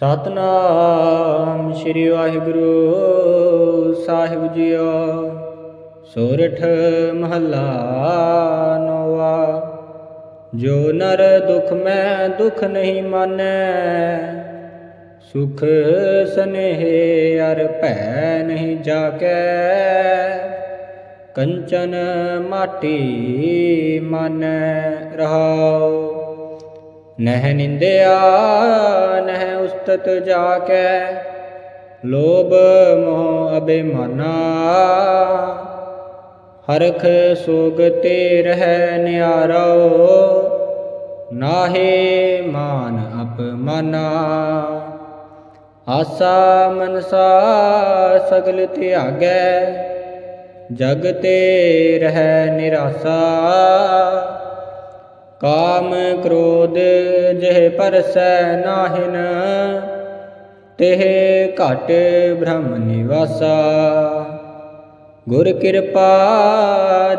ਸਤਨਾਮ ਸ੍ਰੀ ਵਾਹਿਗੁਰੂ ਸਾਹਿਬ ਜੀਓ। ਸੋਰਠ ਮਹੱਲਾ ਨੋਵਾ ਜੋ ਨਰ ਦੁਖ ਮੈਂ ਦੁਖ ਨਹੀਂ ਮਾਨੈ, ਸੁਖ ਸਨੇਹ ਅਰ ਭੈ ਨਹੀਂ ਜਾਕੈ ਕੰਚਨ ਮਾਟੀ ਮਾਨੈ ਰਹਾਉ। ਨਹਿ ਨਿੰਦਿਆ, ਨਹਿ ਉਸਤਤ ਜਾਕੈ, ਲੋਭ ਮੋਹ ਅਬਿਮਾਨਾ ਹਰਖ ਸੋਗ ਤੇ ਰਹਿ ਨਿਆਰੋ, ਨਾਹੇ ਮਾਨ ਅਪਮਾਨਾ। ਆਸਾ ਮਨਸਾ ਸਗਲ ਤਿਆਗੈ, ਜਗ ਤੇ ਰਹਿ ਨਿਰਾਸਾ। ਕਾਮ ਕ੍ਰੋਧ ਜਿਹ ਪਰਸੈ ਨਾਹਿਨ, ਤਿਹ ਘਟ ਬ੍ਰਹਮ ਨਿਵਾਸਾ। ਗੁਰ ਕਿਰਪਾ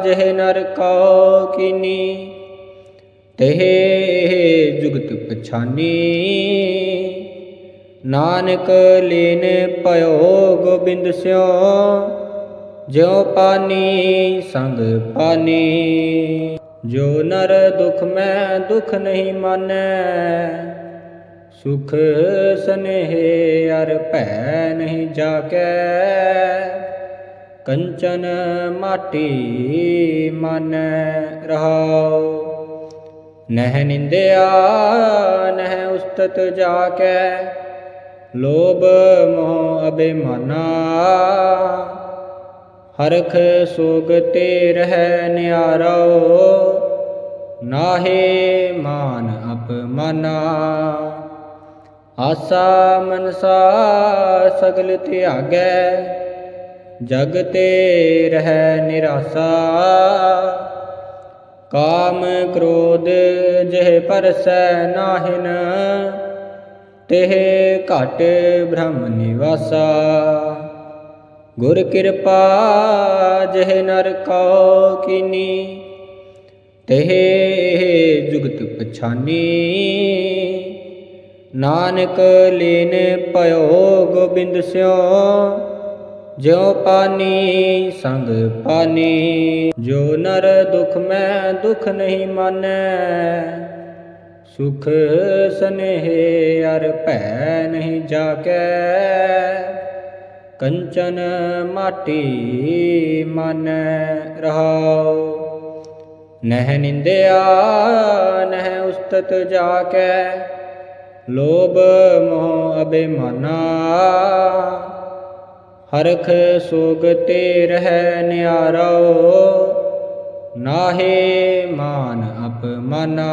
ਜਿਹ ਨਰ ਕਉ ਕੀਨੀ, ਤਿਹ ਜੁਗਤ ਪਛਾਨੀ। ਨਾਨਕ ਲੀਨ ਭਇਓ ਗੋਬਿੰਦ ਸਿਓ, ਜਿਉ ਪਾਨੀ ਸੰਗ ਪਾਨੀ। ਜੋ ਨਰ ਦੁਖ ਮੈਂ ਦੁਖ ਨਹੀਂ ਮਾਨੈ, ਸੁਖ ਸਨੇਹ ਅਰ ਭੈ ਨਹੀਂ ਜਾਕੈ। ਕੰਚਨ ਮਾਟੀ ਮਨ ਰਹਾਉ, ਨਹਿ ਨਿੰਦਿਆ ਨਹਿ ਉਸਤਤ ਜਾਕੈ। ਲੋਭ ਮੋਹ ਅਬਿਮਾਨਾ ਹਰਖ ਸੋਗ ਤੇ ਰਹਿ ਨਿਆਰੋ। ਨਾਹੇ ਮਾਨ ਅਪਮਾਨਾ, ਆਸਾ ਮਨਸਾ ਸਗਲ ਤਿਆਗੈ ਜਗ ਤੇ ਰਹਿ ਨਿਰਾਸਾ। ਕਾਮ ਕ੍ਰੋਧ ਜਿਹ ਪਰਸੈ ਨਾਹਿਨ, ਤਿਹ ਘਟ ਬ੍ਰਹਮ ਨਿਵਾਸਾ। ਗੁਰ ਕਿਰਪਾ ਜਿਹ ਨਰ ਕਉ ਕੀਨੀ ਤਿਹ ਜੁਗਤ ਪਛਾਨੀ। ਨਾਨਕ ਲੀਨ ਭਇਓ ਗੋਬਿੰਦ ਸਿਓ, ਜਿਉ ਪਾਨੀ, ਸੰਗ ਪਾਨੀ। ਜੋ ਨਰ ਦੁਖ ਮੈਂ ਦੁਖ ਨਹੀਂ ਮਾਨੈ, ਸੁਖ ਸਨੇਹ ਅਰ ਭੈ ਨਹੀਂ ਜਾਕੈ। ਕੰਚਨ ਮਾਟੀ ਮਨ ਰਹਾਉ। ਨਹਿ ਨਿੰਦਿਆ, ਨਹਿ ਉਸਤਤ ਜਾਕੈ, ਲੋਭ ਮੋਹ ਅਬਿਮਾਨਾ ਹਰਖ ਸੋਗ ਤੇ ਰਹਿ ਨਿਆਰੋ ਨਾਹੇ ਮਾਨ ਅਪਮਾਨਾ।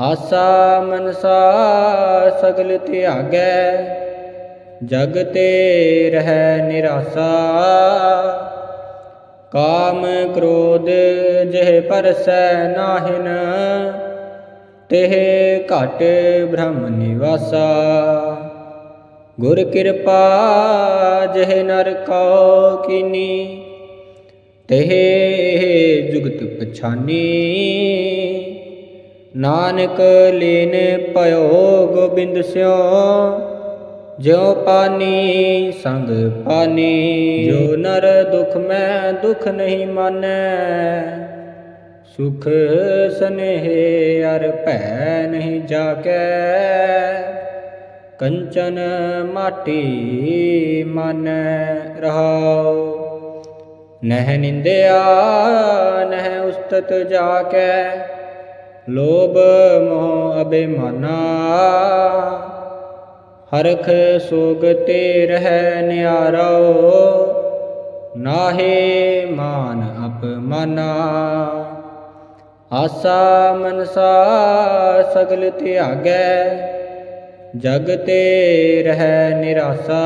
ਆਸਾ ਮਨਸਾ ਸਗਲ ਤਿਆਗੈ, ਜਗ ਤੇ ਰਹਿ ਨਿਰਾਸਾ। ਕਾਮ ਕ੍ਰੋਧ ਜਿਹ ਪਰਸੈ ਨਾਹਿਨ, ਤਿਹ ਘਟ ਬ੍ਰਹਮ ਨਿਵਾਸਾ। ਗੁਰ ਕਿਰਪਾ ਜਿਹ ਨਰ ਕਉ ਕੀਨੀ, ਤਿਹ ਜੁਗਤ ਪਛਾਨੀ। ਨਾਨਕ ਲੀਨ ਭਇਓ ਗੋਬਿੰਦ ਸਿਓ ਜਿਉ ਪਾਨੀ ਸੰਗ ਪਾਨੀ। ਜੋ ਨਰ ਦੁਖ ਮੈਂ ਦੁਖ ਨਹੀਂ ਮਾਨੈ। ਸੁਖ ਸਨੇਹ ਅਰ ਭੈ ਨਹੀਂ ਜਾਕੈ ਕੰਚਨ ਮਾਟੀ ਮਾਨੈ ਰਹਾਉ। ਨਹਿ ਨਿੰਦਿਆ ਨਹਿ ਉਸਤਤ ਜਾਕੈ ਲੋਭ ਮੋਹ ਅਬਿਮਾਨਾ ਹਰਖ ਸੋਗ ਤੇ ਰਹਿ ਨਿਆਰੋ, ਨਾਹੇ ਮਾਨ ਅਪਮਾਨਾ। ਆਸਾ ਮਨਸਾ ਸਗਲ ਤਿਆਗੈ, ਜਗ ਤੇ ਰਹਿ ਨਿਰਾਸਾ।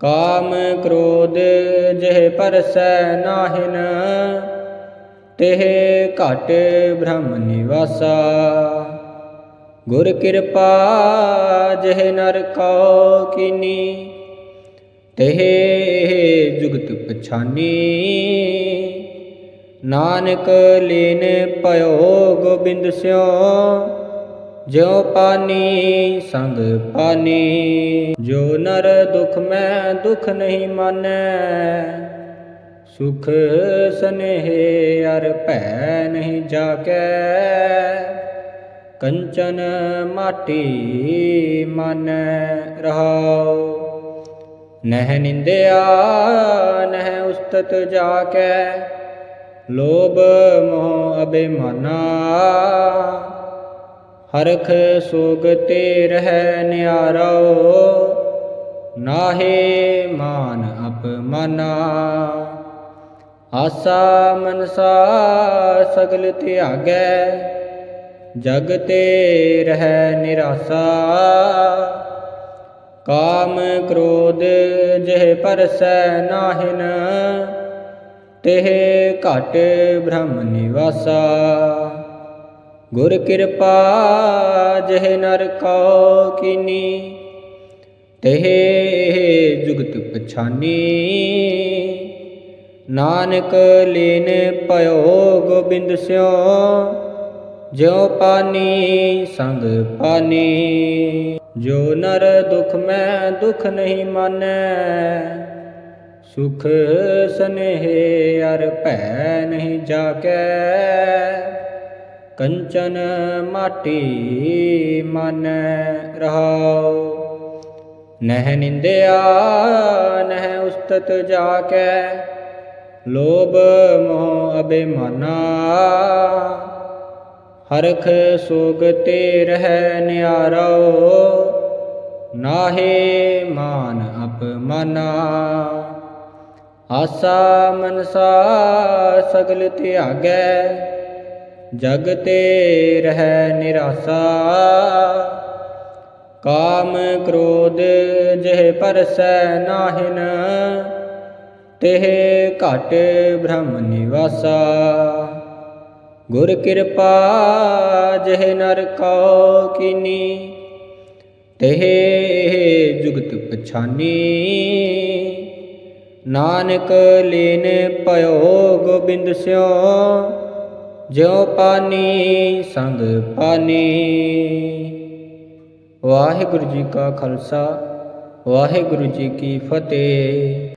ਕਾਮ ਕ੍ਰੋਧ ਜਿਹ ਪਰਸੈ ਨਾਹਿਨ, ਤਿਹ ਘਟ ਬ੍ਰਹਮ ਨਿਵਾਸਾ। ਗੁਰ ਕਿਰਪਾ ਜਿਹ ਨਰ ਕਉ ਕੀਨੀ, ਤਿਹ ਜੁਗਤ ਪਛਾਨੀ। ਨਾਨਕ ਲੀਨ ਭਇਓ ਗੋਬਿੰਦ ਸਿਓ, ਜਿਉ ਪਾਨੀ ਸੰਗ ਪਾਨੀ। ਜੋ ਨਰ ਦੁਖ ਮੈਂ ਦੁਖ ਨਹੀਂ ਮਾਨੈ, ਸੁਖ ਸਨੇਹ ਅਰ ਭੈ ਨਹੀਂ ਜਾਕੈ। ਕੰਚਨ ਮਾਟੀ ਮਨ ਰਹਾਉ। ਨਹਿ ਨਿੰਦਿਆ, ਨਹਿ ਉਸਤਤ ਜਾਕੈ। ਲੋਭ ਮੋਹ ਅਬਿਮਾਨਾ ਹਰਖ ਸੋਗ ਤੇ ਰਹਿ ਨਿਆਰੋ ਨਾਹੇ ਮਾਨ ਅਪਮਾਨਾ। ਆਸਾ ਮਨਸਾ ਸਗਲ ਤਿਆਗੈ। ਜਗ ਤੇ ਰਹਿ ਨਿਰਾਸਾ। ਕਾਮ ਕ੍ਰੋਧ ਜਿਹ ਪਰਸੈ ਨਾਹਿਨ, ਤਿਹ ਘਟ ਬ੍ਰਹਮ ਨਿਵਾਸਾ। ਗੁਰ ਕਿਰਪਾ ਜਿਹ ਨਰ ਕਉ ਕੀਨੀ, ਤਿਹ ਜੁਗਤ ਪਛਾਨੀ। ਨਾਨਕ ਲੀਨ ਭਇਓ ਗੋਬਿੰਦ ਸਿਓ ਜਿਉ ਪਾਨੀ, ਸੰਗ ਪਾਨੀ। ਜੋ ਨਰ ਦੁਖ ਮੈਂ ਦੁਖ ਨਹੀਂ ਮਾਨੈ, ਸੁਖ ਸਨੇਹ ਅਰ ਭੈ ਨਹੀਂ ਜਾਕੈ। ਕੰਚਨ ਮਾਟੀ ਮਨ ਰਹਾਉ, ਨਹਿ ਨਿੰਦਿਆ, ਨਹਿ ਉਸਤਤ ਕੇ ਲੋਭ ਮੋਹ ਅਬਿਮਾਨਾ ਹਰਖ ਸੋਗ ਤੇ ਰਹਿ ਨਿਆਰੋ, ਨਾਹੇ ਮਾਨ ਅਪਮਾਨਾ। ਆਸਾ ਮਨਸਾ ਸਗਲ ਤਿਆਗੈ, ਜਗ ਤੇ ਰਹਿ ਨਿਰਾਸਾ। ਕਾਮ ਕ੍ਰੋਧ ਜਿਹ ਪਰਸੈ ਨਾਹਿਨ, ਤਿਹ ਘਟ ਬ੍ਰਹਮ ਨਿਵਾਸਾ। ਗੁਰ ਕਿਰਪਾ ਜਿਹ ਨਰ ਕਉ ਕੀਨੀ, ਤਿਹ ਜੁਗਤ ਪਛਾਨੀ। ਨਾਨਕ ਲੀਨ ਭਇਓ ਗੋਬਿੰਦ ਸਿਓ, ਜਿਉ ਪਾਨੀ ਸੰਗ ਪਾਨੀ। ਵਾਹਿਗੁਰੂ ਜੀ ਕਾ ਖਾਲਸਾ, ਵਾਹਿਗੁਰੂ ਜੀ ਕੀ ਫਤਿਹ।